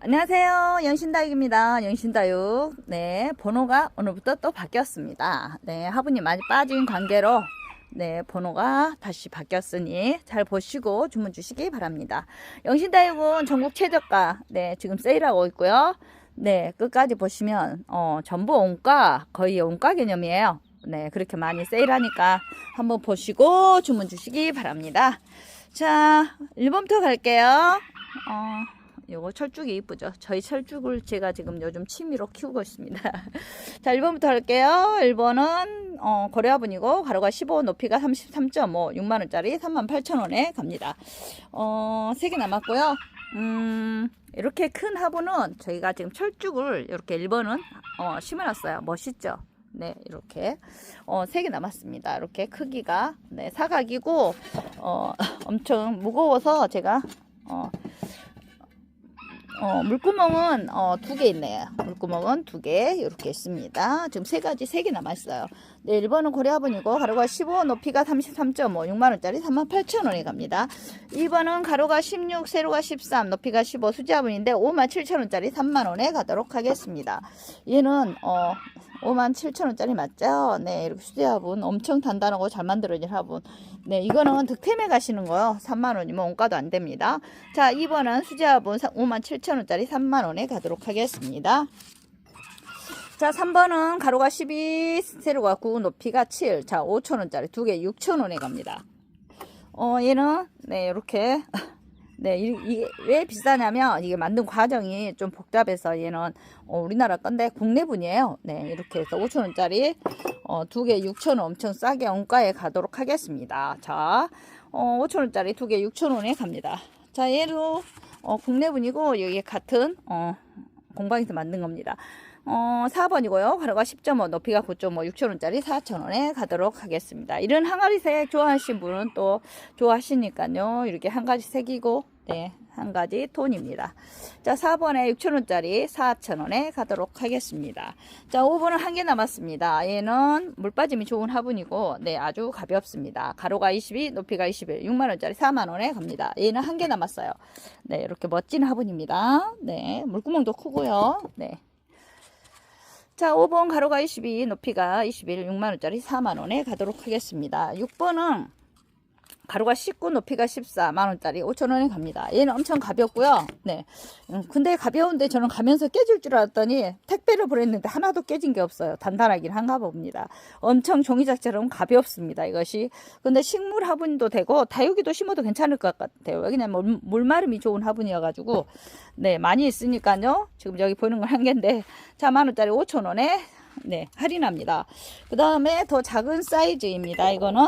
안녕하세요. 영신다육입니다. 영신다육. 네, 번호가 오늘부터 또 바뀌었습니다. 네, 화분이 많이 빠진 관계로 네, 번호가 다시 바뀌었으니 잘 보시고 주문 주시기 바랍니다. 영신다육은 전국 최저가, 네, 지금 세일하고 있고요. 네, 끝까지 보시면, 어, 전부 원가, 거의 원가 개념이에요. 네, 그렇게 많이 세일하니까 한번 보시고 주문 주시기 바랍니다. 자, 1번부터 갈게요. 어, 요거 철쭉이 이쁘죠? 저희 철쭉을 제가 지금 요즘 취미로 키우고 있습니다. 자, 1번부터 할게요. 1번은 어, 고려화분이고 가로가 15, 높이가 33.5, 6만 원짜리 38,000원에 갑니다. 어, 3개 남았고요. 음, 이렇게 큰 화분은 저희가 지금 철쭉을 이렇게 1번은 어, 심어놨어요. 멋있죠? 네, 이렇게 어, 3개 남았습니다. 이렇게 크기가 네, 사각이고 어, 엄청 무거워서 제가 어, 어, 물구멍은 어, 두 개 있네요. 물구멍은 두 개 이렇게 있습니다. 지금 세 가지 세 개 남았어요. 네, 1번은 고려화분이고 가로가 15, 높이가 33.5, 6만원짜리 38,000원에 갑니다. 2번은 가로가 16, 세로가 13, 높이가 15 수지화분인데 57,000원짜리 3만원에 가도록 하겠습니다. 얘는 어, 57,000원짜리 맞죠? 네, 이렇게 수제화분 엄청 단단하고 잘 만들어진 화분. 네, 이거는 득템에 가시는 거요. 3만원이면 원가도 안 됩니다. 자, 2번은 수제화분 57,000원짜리 3만원에 가도록 하겠습니다. 자, 3번은 가로가 12, 세로가 9, 높이가 7. 자, 5,000원짜리 두 개 6,000원에 갑니다. 어, 얘는, 네, 이렇게. 네, 이- 이게 왜 비싸냐면 이게 만든 과정이 좀 복잡해서 얘는 어, 우리나라 건데 국내분이에요. 네, 이렇게 해서 5,000원짜리 어, 두 개 6,000원 엄청 싸게 원가에 가도록 하겠습니다. 자, 어, 5,000원짜리 두 개 6,000원에 갑니다. 자, 얘도 어, 국내분이고 여기 같은 어, 공방에서 만든 겁니다. 어, 4번이고요. 가로가 10.5, 높이가 9.5, 6,000원짜리 4,000원에 가도록 하겠습니다. 이런 한 가지 색 좋아하시는 분은 또 좋아하시니까요. 이렇게 한 가지 색이고, 네, 한 가지 톤입니다. 자, 4번에 6,000원짜리 4,000원에 가도록 하겠습니다. 자, 5번은 한 개 남았습니다. 얘는 물 빠짐이 좋은 화분이고, 네, 아주 가볍습니다. 가로가 22, 높이가 21, 6만원짜리 4만원에 갑니다. 얘는 한 개 남았어요. 네, 이렇게 멋진 화분입니다. 네, 물구멍도 크고요. 네. 자, 5번 가로가 22, 높이가 21, 6만원짜리 4만원에 가도록 하겠습니다. 6번은 가로가 19, 높이가 14, 만원짜리 5천원에 갑니다. 얘는 엄청 가볍고요. 네. 음, 근데 가벼운데 저는 가면서 깨질 줄 알았더니 택배를 보냈는데 하나도 깨진 게 없어요. 단단하긴 한가 봅니다. 엄청 종이작처럼 가볍습니다. 이것이. 근데 식물 화분도 되고 다육이도 심어도 괜찮을 것 같아요. 왜냐면 물, 물마름이 좋은 화분이어가지고 네 많이 있으니까요. 지금 여기 보이는 건 한 개인데 자 만원짜리 5천원에 네 할인합니다. 그 다음에 더 작은 사이즈입니다. 이거는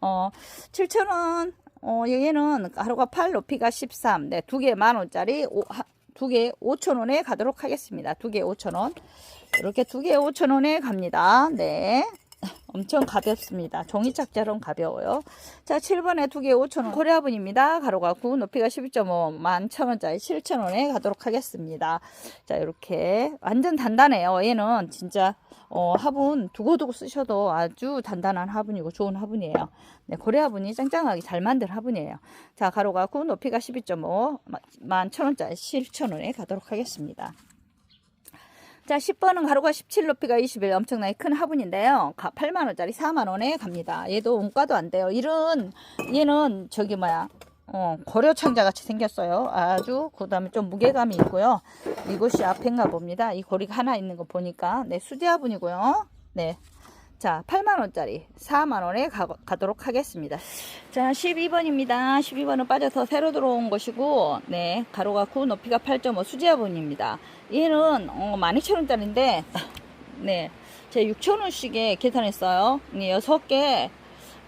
어 7,000원. 어 얘는 하루가 8 높이가 13. 네, 두 개 만 원짜리 두 개 5,000원에 가도록 하겠습니다. 두 개 5,000원. 이렇게 두 개 5,000원에 갑니다. 네. 엄청 가볍습니다. 종이짝처럼 가벼워요. 자, 7번에 두 개 5,000원. 코리아분입니다. 가로가 9, 높이가 12.5, 11,000원짜리 7,000원에 가도록 하겠습니다. 자, 이렇게 완전 단단해요. 얘는 진짜 어, 화분 두고두고 쓰셔도 아주 단단한 화분이고 좋은 화분이에요. 네, 고래 화분이 짱짱하게 잘 만든 화분이에요. 자, 가로가 9, 높이가 12.5, 11,000원짜리 7,000원에 가도록 하겠습니다. 자, 10번은 가로가 17, 높이가 21, 엄청나게 큰 화분인데요. 8만원짜리 4만원에 갑니다. 얘도 원가도 안 돼요. 이런, 얘는 저기 뭐야, 어, 고려창자 같이 생겼어요. 아주, 그 다음에 좀 무게감이 있고요. 이곳이 앞인가 봅니다. 이 고리가 하나 있는 거 보니까. 네, 수제 화분이고요. 네. 자, 8만원짜리 4만원에 가, 가도록 하겠습니다. 자, 12번입니다. 12번은 빠져서 새로 들어온 것이고, 네, 가로가 9, 높이가 8.5 수제화분입니다. 얘는, 어, 12,000원짜리인데, 네, 제 6,000원씩에 계산했어요. 네, 6개,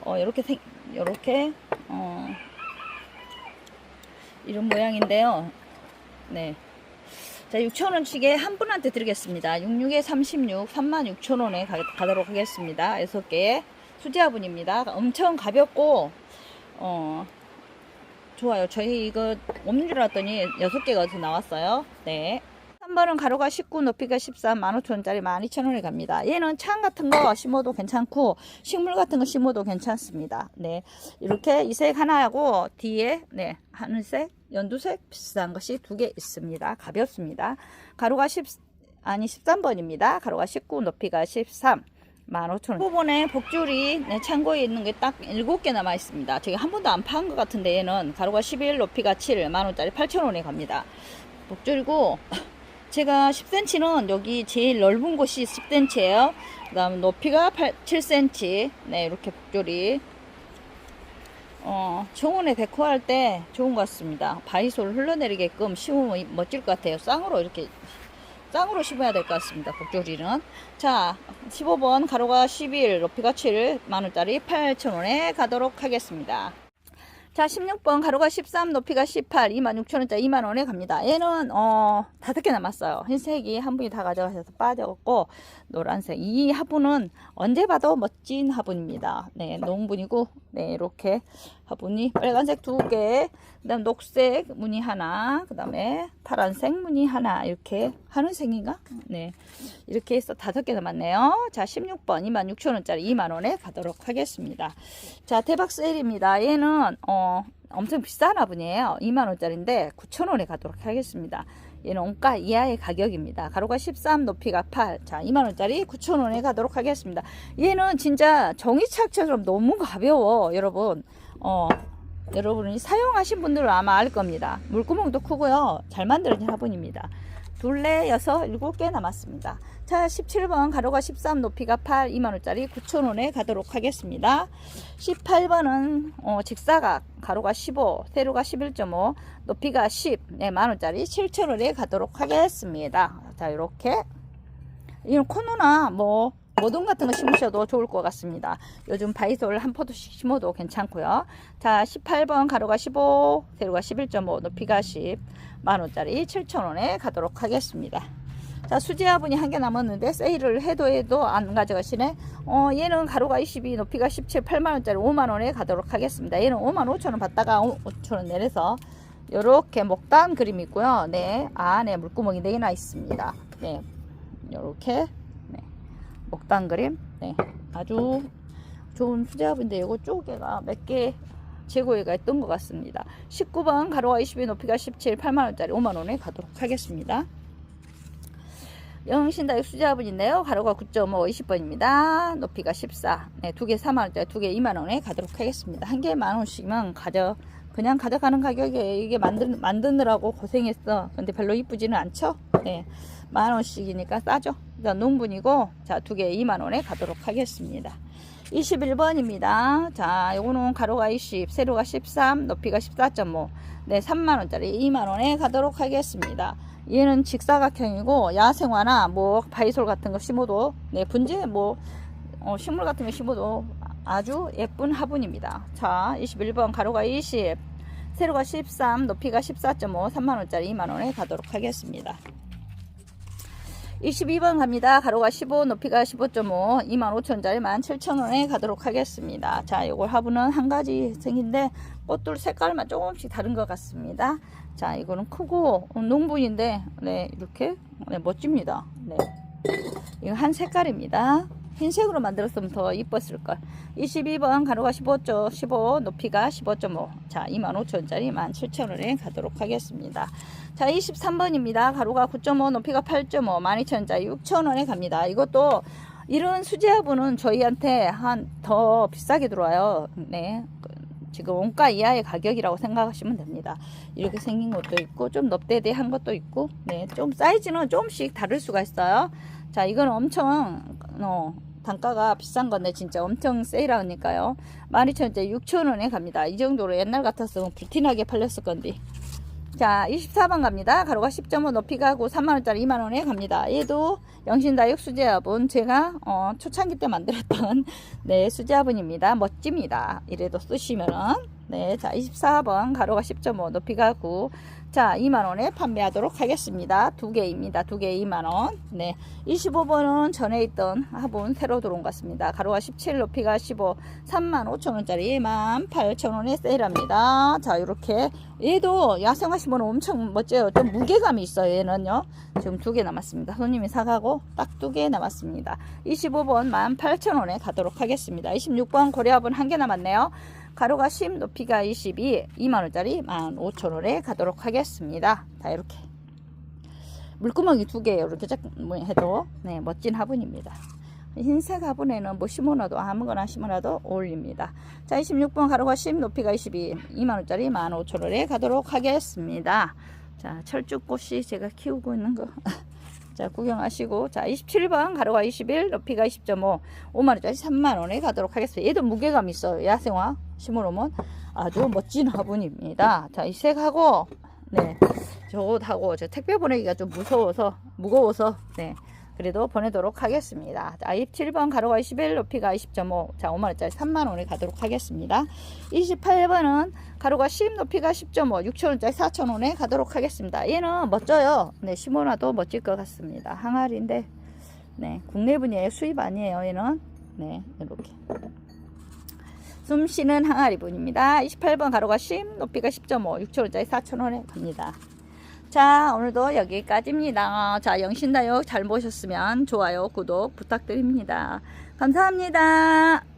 어, 요렇게 생, 요렇게, 어, 이런 모양인데요. 네. 자, 6,000원씩에 한 분한테 드리겠습니다. 66에 36, 36,000원에 가도록 하겠습니다. 6개의 수제화분입니다. 엄청 가볍고, 어, 좋아요. 저희 이거 없는 줄 알았더니 6개가 어디서 나왔어요. 네. 3번 13번은 가로가 19, 높이가 13, 15,000원짜리 12,000원에 갑니다. 얘는 창 같은 거 심어도 괜찮고 식물 같은 거 심어도 괜찮습니다. 네. 이렇게 이 색 하나하고 뒤에 네, 하늘색, 연두색 비슷한 것이 두 개 있습니다. 가볍습니다. 가로가 10 아니 13번입니다. 가로가 19, 높이가 13. 15,000원. 후본에 복줄이 네, 창고에 있는 게 딱 7개 남아 있습니다. 저기 한 번도 안판것 같은데 얘는 가로가 11, 높이가 7, 만원짜리 8,000원에 갑니다. 복줄이고 제가 10cm는 여기 제일 넓은 곳이 10cm예요. 그 다음 높이가 8, 7cm. 네, 이렇게 복줄이. 어, 정원에 데코할 때 좋은 것 같습니다. 바이솔 흘러내리게끔 심으면 멋질 것 같아요. 쌍으로 이렇게 쌍으로 심어야 될 것 같습니다. 복조리는. 자, 15번 가로가 11, 높이가 7, 만원짜리 8,000원에 가도록 하겠습니다. 자, 16번 가로가 13, 높이가 18, 26,000원짜리 2만원에 갑니다. 얘는, 어, 다섯 개 남았어요. 흰색이 한 분이 다 가져가셔서 빠졌고, 노란색. 이 화분은 언제 봐도 멋진 화분입니다. 네, 농분이고, 네, 이렇게 화분이 빨간색 두 개, 그 다음 녹색 무늬 하나, 그 다음에 파란색 무늬 하나, 이렇게 하늘색인가? 네, 이렇게 해서 다섯 개 남았네요. 자, 16번 26,000원짜리 2만원에 가도록 하겠습니다. 자, 대박 세일입니다. 얘는, 어, 엄청 비싼 화분이에요. 2만원짜리인데 9,000원에 가도록 하겠습니다. 얘는 원가 이하의 가격입니다. 가로가 13, 높이가 8. 자, 2만원짜리 9,000원에 가도록 하겠습니다. 얘는 진짜 종이책처럼 너무 가벼워, 여러분. 어, 여러분이 사용하신 분들은 아마 알 겁니다. 물구멍도 크고요. 잘 만들어진 화분입니다. 둘레, 여섯, 일곱 개 남았습니다. 자, 17번 가로가 13, 높이가 8, 2만원짜리 9,000원에 가도록 하겠습니다. 18번은 어, 직사각, 가로가 15, 세로가 11.5, 높이가 10, 네, 만원짜리 7,000원에 가도록 하겠습니다. 자, 이렇게. 이런 코너나 뭐, 모둠 같은 거 심으셔도 좋을 것 같습니다. 요즘 바이솔 한 포도씩 심어도 괜찮고요. 자, 18번 가로가 15, 세로가 11.5, 높이가 10, 만원짜리 7,000원에 가도록 하겠습니다. 자, 수지화분이 한 개 남았는데 세일을 해도 해도 안 가져가시네. 어, 얘는 가로가 22, 높이가 17, 8만원짜리 5만원에 가도록 하겠습니다. 얘는 5만 5천원 받다가 5천원 내려서 요렇게 목단 그림이 있고요. 네, 안에 물구멍이 4개나 있습니다. 네, 요렇게 네, 목단 그림. 네, 아주 좋은 수제화분인데 요거 쪼개가 몇개 재고회가 있던 것 같습니다. 19번 가로가 22, 높이가 17, 8만원짜리 5만원에 가도록 하겠습니다. 영신다육 수제화분인데요. 가로가 9.5, 20번입니다. 높이가 14. 네, 두 개 4만원짜리, 두 개 2만원에 가도록 하겠습니다. 한 개에 만원씩은 가져, 그냥 가져가는 가격에 이게 만드, 만드느라고 고생했어. 근데 별로 이쁘지는 않죠? 네. 만원씩이니까 싸죠? 자, 농분이고, 자, 두 개 2만원에 가도록 하겠습니다. 21번입니다. 자, 요거는 가로가 20, 세로가 13, 높이가 14.5. 네, 3만원짜리 2만원에 가도록 하겠습니다. 얘는 직사각형이고 야생화나 뭐 바이솔 같은 거 심어도 네 분재 뭐 어, 식물 같은 거 심어도 아주 예쁜 화분입니다. 자 21번 가로가 20 세로가 13 높이가 14.5 3만원짜리 2만원에 가도록 하겠습니다. 22번 갑니다. 가로가 15 높이가 15.5 25,000원짜리 17,000원에 가도록 하겠습니다. 자 이걸 화분은 한 가지 생인데 꽃들 색깔만 조금씩 다른 것 같습니다. 자, 이거는 크고 어, 농분인데 네, 이렇게 네, 멋집니다. 네. 이거 한 색깔입니다. 흰색으로 만들었으면 더 이뻤을 걸. 22번 가로가 15조 15 높이가 15.5. 자, 25,000원짜리 17,000원에 가도록 하겠습니다. 자, 23번입니다. 가로가 9.5 높이가 8.5 12,000원짜리 6,000원에 갑니다. 이것도 이런 수제화분은 저희한테 한 더 비싸게 들어와요. 네. 지금 원가 이하의 가격이라고 생각하시면 됩니다. 이렇게 생긴 것도 있고 좀 넙대대한 것도 있고 네, 좀 사이즈는 조금씩 다를 수가 있어요. 자, 이건 엄청 어, 단가가 비싼 건데 진짜 엄청 세일하니까요. 12,000원짜리 6,000원에 갑니다. 이 정도로 옛날 같았으면 불티나게 팔렸을 건데. 자, 24번 갑니다. 가로가 10.5 높이가 고 3만원짜리 2만원에 갑니다. 얘도 영신다육 수제화분 제가 어, 초창기 때 만들었던 네 수제화분입니다. 멋집니다. 이래도 쓰시면은 네, 자 24번 가로가 10.5 높이가 9 자, 2만원에 판매하도록 하겠습니다. 두 개입니다. 두 개 2만원. 네. 25번은 전에 있던 화분 새로 들어온 것 같습니다. 가로가 17, 높이가 15, 3만 5천원짜리 18,000원에 세일합니다. 자, 이렇게. 얘도 야생화시면 엄청 멋져요. 좀 무게감이 있어요. 얘는요. 지금 두 개 남았습니다. 손님이 사가고 딱 두 개 남았습니다. 25번 18,000원에 가도록 하겠습니다. 26번 고려합은 한 개 남았네요. 가로가 10, 높이가 22, 2만원짜리 15,000원에 가도록 하겠습니다. 자, 이렇게. 물구멍이 두 개예요. 이렇게 짝뭐 해도 네, 멋진 화분입니다. 흰색 화분에는 뭐 심어놔도 아무거나 심어놔도 어울립니다. 자, 26번 가로가 10, 높이가 22, 2만원짜리 15,000원에 가도록 하겠습니다. 자, 철쭉꽃이 제가 키우고 있는 거. 자, 구경하시고. 자, 27번 가로가 21, 높이가 20.5, 5만원짜리 3만원에 가도록 하겠습니다. 얘도 무게감 있어요. 야생화 심어놓으면 아주 멋진 화분입니다. 자, 이 색하고, 네, 저것하고 저 택배 보내기가 좀 무서워서, 무거워서, 네. 그래도 보내도록 하겠습니다. 자, 27번 가로가 21, 높이가 20.5, 자, 5만원짜리 3만원에 가도록 하겠습니다. 28번은 가로가 10, 높이가 10.5, 6천원짜리 4천원에 가도록 하겠습니다. 얘는 멋져요. 네, 심어놔도 멋질 것 같습니다. 항아리인데, 네, 국내 분이에요. 수입 아니에요. 얘는. 네, 이렇게. 숨 쉬는 항아리 분입니다. 28번 가로가 10, 높이가 10.5, 6천원짜리 4천원에 갑니다. 자, 오늘도 여기까지입니다. 자, 영신다육 잘 보셨으면 좋아요, 구독 부탁드립니다. 감사합니다.